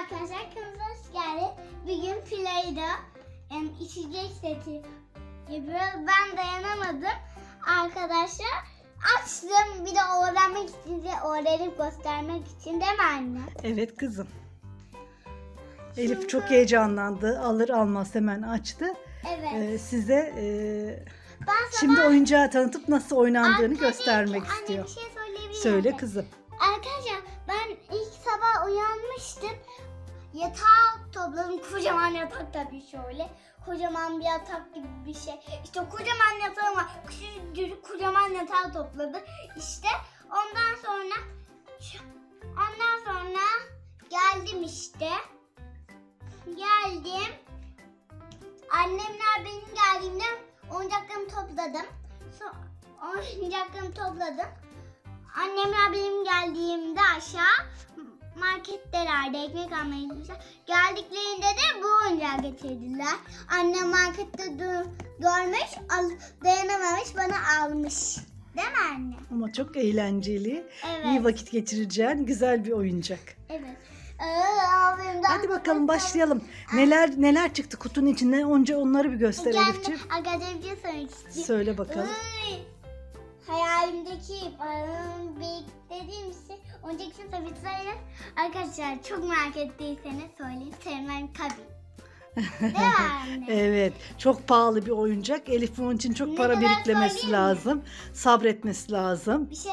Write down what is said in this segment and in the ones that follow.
Arkadaşlar kanalımıza hoş geldiniz. Bugün Play'da em, içecek seti yapıyoruz. Ben dayanamadım. Arkadaşlar açtım. Bir de öğrenmek için de öğrenip göstermek için değil mi anne? Evet kızım. Şimdi- Elif çok heyecanlandı. Alır almaz hemen açtı. Evet. Ee, size e, ben sabah şimdi oyuncağı tanıtıp nasıl oynandığını Anne, göstermek anne, istiyor. bir şey söyleyebilir Söyle kızım. Arkadaşlar ben ilk sabah uyanmıştım. Yatağı topladım. Kocaman yatak tabii şöyle. Kocaman bir yatak gibi bir şey. İşte kocaman yatağım var. Küçücük kocaman yatağı topladım. İşte ondan sonra ondan sonra geldim işte. Geldim. Annemler benim geldiğimde oyuncaklarımı topladım. Oyuncaklarımı topladım. Annemler benim geldiğimde aşağı markettelerde ekmek almaya gitmişler. Geldiklerinde de bu oyuncağı getirdiler. Annem markette du- görmüş, al, dayanamamış bana almış. Değil mi anne? Ama çok eğlenceli. Evet. İyi vakit geçireceğin güzel bir oyuncak. Evet. Ee, Hadi bakalım başlayalım. Neler neler çıktı kutunun içinde? Önce onları bir göster Elifciğim. Arkadaşlar bir şey söylemek istiyorum. Söyle bakalım. Ay, Hayalimdeki paranın beklediğim şey oyuncak için tabii söyle. Arkadaşlar çok merak ettiyseniz söyleyeyim. Sevmem tabii. Evet, çok pahalı bir oyuncak. Elif bunun için çok Ne para biriktirmesi söyleyeyim mi? lazım. Sabretmesi lazım. Bir şey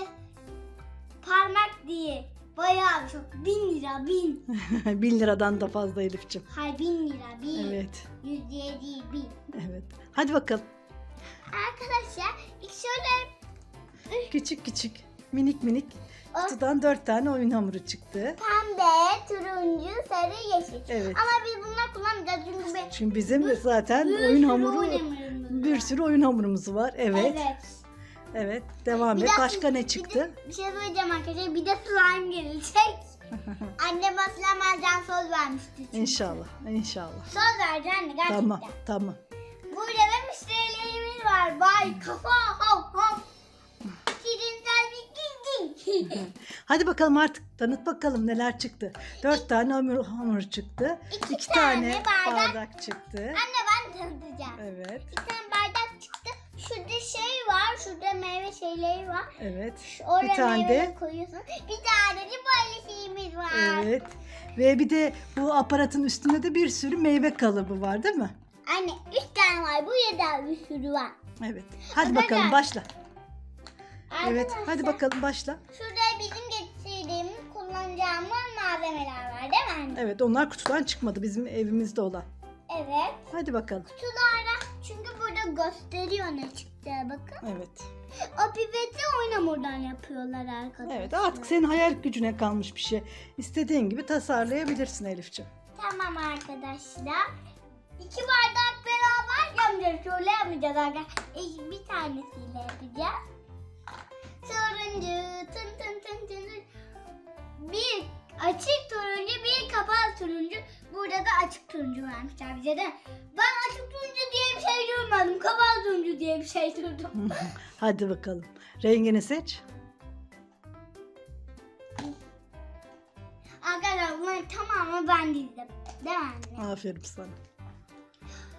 parmak diye bayağı çok. Bin lira bin. Bin liradan da fazla Elif'ciğim. Hayır bin lira bin. Evet, Yüz diye değil bin. evet. Hadi bakalım. Arkadaşlar ilk şöyle Küçük küçük, minik minik o kutudan dört tane oyun hamuru çıktı. pembe, turuncu, sarı, yeşil. Evet. Ama biz bunlar kullanmayacağız çünkü ben Çünkü bizim de zaten bir oyun sürü hamuru, bir sürü oyun hamurumuz var. Evet, evet. Evet. devam Bir et. de- Başka ne Bir çıktı? de bir şey söyleyeceğim arkadaşlar. Bir de slime gelecek. Annem slime alacağım söz vermişti. çünkü. İnşallah, inşallah. Söz verdi anne gerçekten. Tamam, tamam. Burada da müşterilerimiz var. Vay kafa hop hop. Hadi bakalım artık tanıt bakalım neler çıktı. Dört tane hamur, hamur çıktı. İki İki tane tane bardak. bardak çıktı. Anne ben tanıtacağım. Evet, Bir tane bardak çıktı. Şurada şey var. Şurada meyve şeyleri var. evet. Oraya Bir tane de koyuyorsun. Bir tane de böyle şeyimiz var. Evet. Ve bir de bu aparatın üstünde de bir sürü meyve kalıbı var değil mi? Anne üç tane var. Bu da bir sürü var. Evet. Hadi Arkadaşlar, bakalım başla. Evet. Arkadaşlar, Hadi bakalım başla. Şurada bizim getirdiğimiz kullanacağımız malzemeler var değil mi anne? Evet onlar kutudan çıkmadı bizim evimizde olan. Evet. Hadi bakalım. Kutularda çünkü burada gösteriyor ne çıktı bakın. Evet. O pipeti oyun hamurdan yapıyorlar arkadaşlar. Evet artık senin hayal gücüne kalmış bir şey. İstediğin gibi tasarlayabilirsin Elifciğim. Tamam arkadaşlar. İki bardak beraber yapmayacağız. Şöyle yapmayacağız arkadaşlar. İlk Bir tanesiyle yapacağız. Turuncu tın tın tın tın. Bir açık turuncu bir kapalı turuncu. Burada da açık turuncu vermişler bize de. Ben açık turuncu diye bir şey duymadım. Kapalı turuncu diye bir şey duydum. Hadi bakalım. Rengini seç. Arkadaşlar bunların tamamını ben dizdim. Değil mi anne? Aferin sana.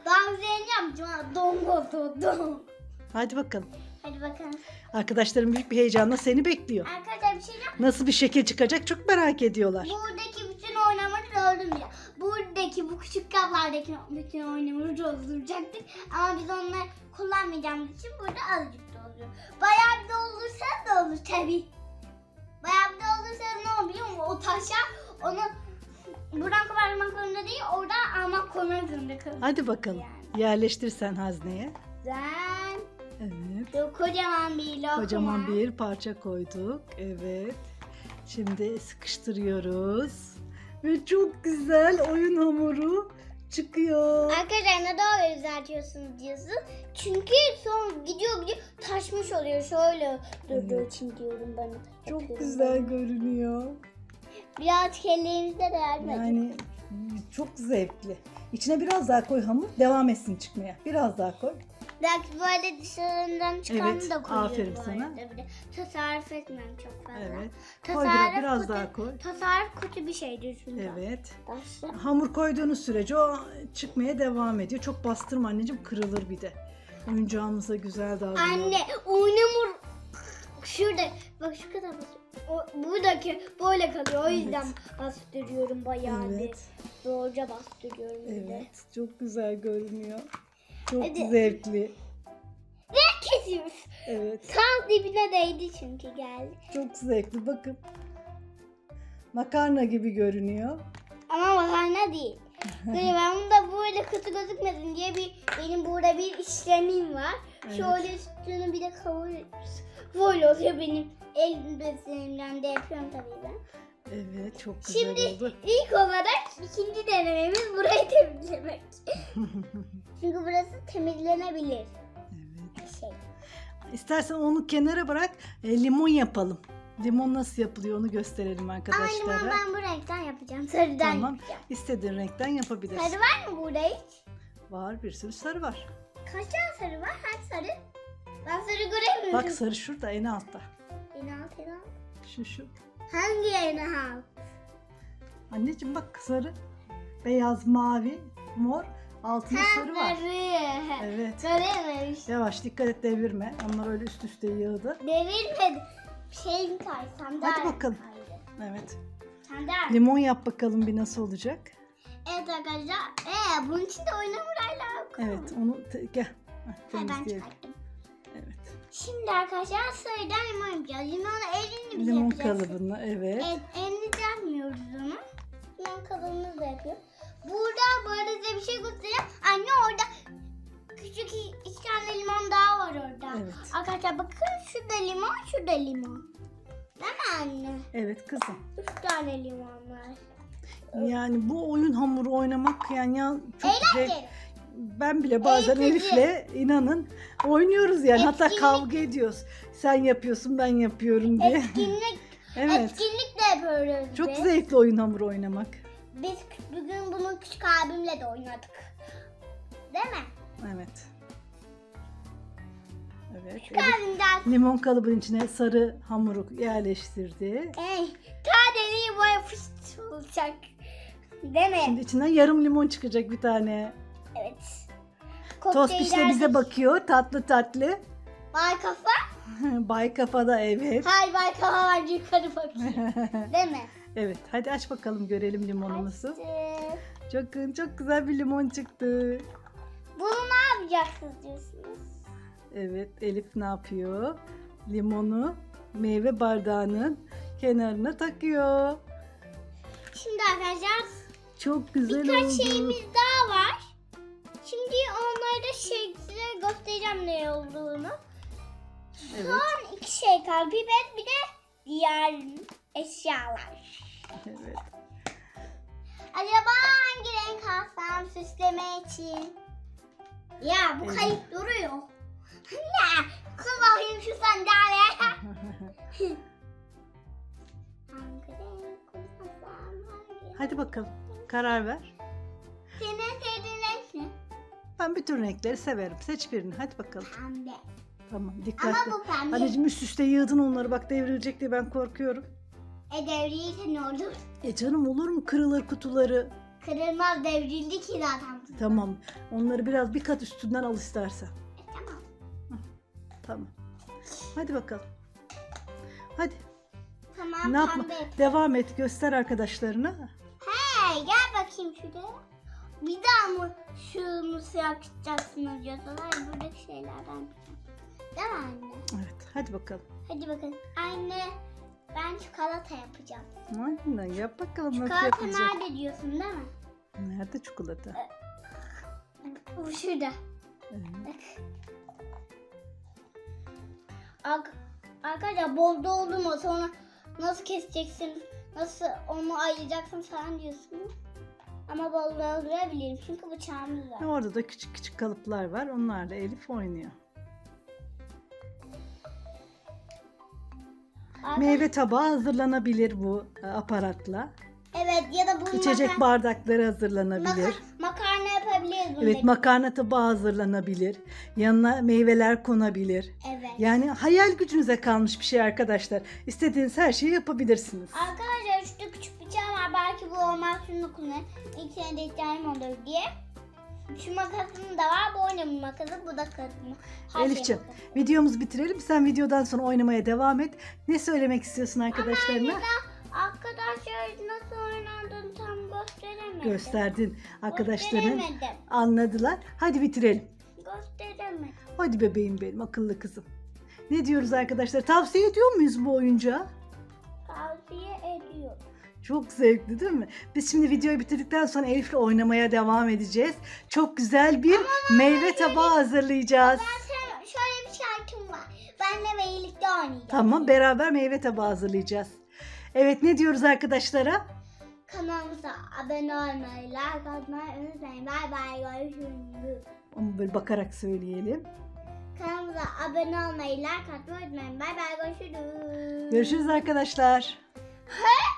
Daha güzelini yapacağım. ha. Dongo don. Hadi bakalım. Hadi bakalım. Arkadaşlarım büyük bir heyecanla seni bekliyor. Arkadaşlar bir şey diyeceğim. Nasıl bir şekil çıkacak çok merak ediyorlar. Buradaki bütün oynamayı doldurmayacağız. Buradaki bu küçük kaplardaki bütün oynamayı dolduracaktık. Ama biz onları kullanmayacağımız için burada azıcık dolduruyor. Bayağı bir doldursa da olur tabii. Bayağı bir doldursa ne olur biliyor musun? O taşa onu buradan koparmak zorunda değil, oradan almak koymak zorunda kalır. Hadi bakalım. Yerleştir sen hazneye. Ben Evet. kocaman bir lokma. Kocaman bir parça koyduk. Evet. Şimdi sıkıştırıyoruz. Ve çok güzel oyun hamuru çıkıyor. Arkadaşlar ne doğru düzeltiyorsunuz diyorsun. Çünkü son gidiyor gidiyor taşmış oluyor. Şöyle durduğu Evet. için diyorum bana. Çok Yapıyorum güzel ben. görünüyor. Biraz kelleğinizde de yardım edin. Yani çok zevkli. İçine biraz daha koy hamur. Devam etsin çıkmaya. Biraz daha koy. Belki böyle dışarıdan çıkanı Evet, da koyuyorum. aferin bu sana. arada bir de. Tasarruf etmem çok fazla. Evet. Koy Tasarruf biraz, biraz kötü- daha koy. Tasarruf kötü bir şeydir çünkü. Evet. Başla. Hamur koyduğunuz sürece o çıkmaya devam ediyor. Çok bastırma anneciğim kırılır bir de. Oyuncağımıza güzel davranalım. Anne oynamur. Şurada bak şu kadar bak. O, buradaki böyle kalıyor. O yüzden bastırıyorum bayağı bir. Evet. Zorca bastırıyorum bir de. Evet. Çok güzel görünüyor. Çok Hadi. zevkli. Ve kesiyoruz. Evet. Tam dibine değdi çünkü geldi. Çok zevkli. Bakın. Makarna gibi görünüyor. Ama makarna değil. Böyle ben bunda böyle kötü gözükmesin diye bir benim burada bir işlemim var. Evet. Şöyle üstünü bir de kavuruyoruz. Böyle oluyor benim el bezlerimden de yapıyorum tabii ben. Evet. Çok güzel Şimdi oldu. ilk olarak ikinci denememiz burayı temizlemek. Çünkü burası temizlenebilir Evet. şey. İstersen onu kenara bırak. e, limon yapalım. Limon nasıl yapılıyor onu gösterelim Ama arkadaşlara. limon ben bu renkten yapacağım. Sarıdan Tamam. yapacağım. İstediğin renkten yapabilirsin. Sarı var mı burada hiç? Var bir sürü sarı var. Kaç tane sarı var? Hangi sarı? Ben sarı göremiyorum. Bak sarı şurada en altta. En alt en alt. Şu şu. Hangi en alt? Anneciğim bak sarı. Beyaz, mavi, mor. Altında sarı var. Evet. Görememiş. Yavaş dikkat et devirme. Onlar öyle üst üste yığdı. Devirmedi. Şeyin kay. Sandalye Hadi bakalım. kaydı. Evet. Sandalye. Limon yap bakalım bir nasıl olacak. Evet arkadaşlar. Ee, bunun için de oynamurayla Evet onu te- gel. Heh, temizleyelim. çıkarttım. Şimdi arkadaşlar sarıdan limon yapacağız. Limonu elini biz Limon yapacağız. kalıbını evet. Evet, elini yapmıyoruz onu. Limon kalıbını da yapıyor. Burada bu arada size bir şey göstereyim. Anne orada küçük iki tane limon daha var orada. Evet. Arkadaşlar bakın şurada limon, şurada limon. Değil mi anne? Evet kızım. Üç tane limon var. Yani bu oyun hamuru oynamak yani ya çok zevk. Ben bile bazen Eğitici. Elif'le inanın oynuyoruz yani. Hatta Etkinlik. kavga ediyoruz. Sen yapıyorsun ben yapıyorum diye. Etkinlik, evet. etkinlik de yapıyoruz Çok biz. zevkli oyun hamuru oynamak. Biz kü- bugün bunu küçük abimle de oynadık. Değil mi? Evet. Evet. Küçük Elif limon kalıbın içine sarı hamuru yerleştirdi. Ey, tadeli boya fışt olacak. Değil mi? Şimdi içinden yarım limon çıkacak bir tane. Tospiş de bize bakıyor tatlı tatlı. Bay kafa. Bay kafada evet. Hay bay kafa var yukarı bakıyor. Değil mi? evet hadi aç bakalım görelim limonumuzu. Açtık. Çok çok güzel bir limon çıktı. Bunu ne yapacaksınız diyorsunuz? Evet Elif ne yapıyor? Limonu meyve bardağının kenarına takıyor. Şimdi arkadaşlar Çok güzel birkaç oldu. şeyimiz daha var. Şey, size göstereceğim ne olduğunu. Evet. Son iki şey kaldı. Pipet bir de diğer eşyalar. evet. Acaba hangi renk alsam süsleme için? Ya bu Evet. kayıp duruyor. Ne? Kız bakayım şu sandalye. hangi renk? Hangi? hadi bakalım karar ver. Ben bütün renkleri severim. Seç birini. Hadi bakalım. Pembe. Tamam Ama dikkatli. bu pembe. Anneciğim üst üste yığdın onları. Bak devrilecek diye ben korkuyorum. E devrilirse ne olur? E canım olur mu kırılır kutuları? Kırılmaz devrildi ki zaten. Tamam. Onları biraz bir kat üstünden al istersen. E, tamam. Tamam. Hadi bakalım. Hadi. Tamam ne yapma? pembe. Devam et. Göster arkadaşlarına. Hey gel bakayım şuraya. Bir daha mı şunu yapacaksınız diyorsalar buradaki şeylerden yapacağım. Değil mi anne? Evet. Hadi bakalım. Hadi bakın. Anne ben çikolata yapacağım. Aynen. Yap bakalım nasıl Çikolata yapılacak. nerede diyorsun değil mi? Nerede çikolata? Bu şurada. Evet. Ar- Arkadaşlar bol doldu mu sonra nasıl keseceksin, nasıl onu ayıracaksın falan diyorsunuz. Ama doldurabilirim çünkü bıçağımız var. Orada da küçük küçük kalıplar var. Onlarla Elif oynuyor. Arka- Meyve tabağı hazırlanabilir bu e, aparatla. Evet ya da bu İçecek maka- bardakları hazırlanabilir. maka- makarna yapabiliriz bunu Evet makarna tabağı hazırlanabilir. Yanına meyveler konabilir. Evet. Yani hayal gücünüze kalmış bir şey arkadaşlar. İstediğiniz her şeyi yapabilirsiniz. Arkadaşlar şurada küçük. Belki bu olmaz şunu kullanır. İlk sene de ihtiyacım olur diye. Şu makasım da var. Bu oynamış makası. Bu da. Her şey Elif'ciğim makası. videomuzu bitirelim. Sen videodan sonra oynamaya devam et. Ne söylemek istiyorsun arkadaşlarına? Ama arkadaşlar nasıl oynandığını tam gösteremedim. Gösterdin. Arkadaşların anladılar. Hadi bitirelim. Gösteremedim. Hadi bebeğim benim akıllı kızım. Ne diyoruz arkadaşlar? Tavsiye ediyor muyuz bu oyuncağı? Tavsiye ediyorum. Çok zevkli değil mi? Biz şimdi videoyu bitirdikten sonra Elif'le oynamaya devam edeceğiz. Çok güzel bir meyve tabağı hazırlayacağız. Sen şöyle bir şarkım var. Benle birlikte oynayacağız. Tamam beraber meyve tabağı hazırlayacağız. Evet ne diyoruz arkadaşlara? Kanalımıza abone olmayı, like atmayı unutmayın. Bay bay görüşürüz. Onu böyle bakarak söyleyelim. Kanalımıza abone olmayı, like atmayı unutmayın. Bay bay görüşürüz. Görüşürüz arkadaşlar. He?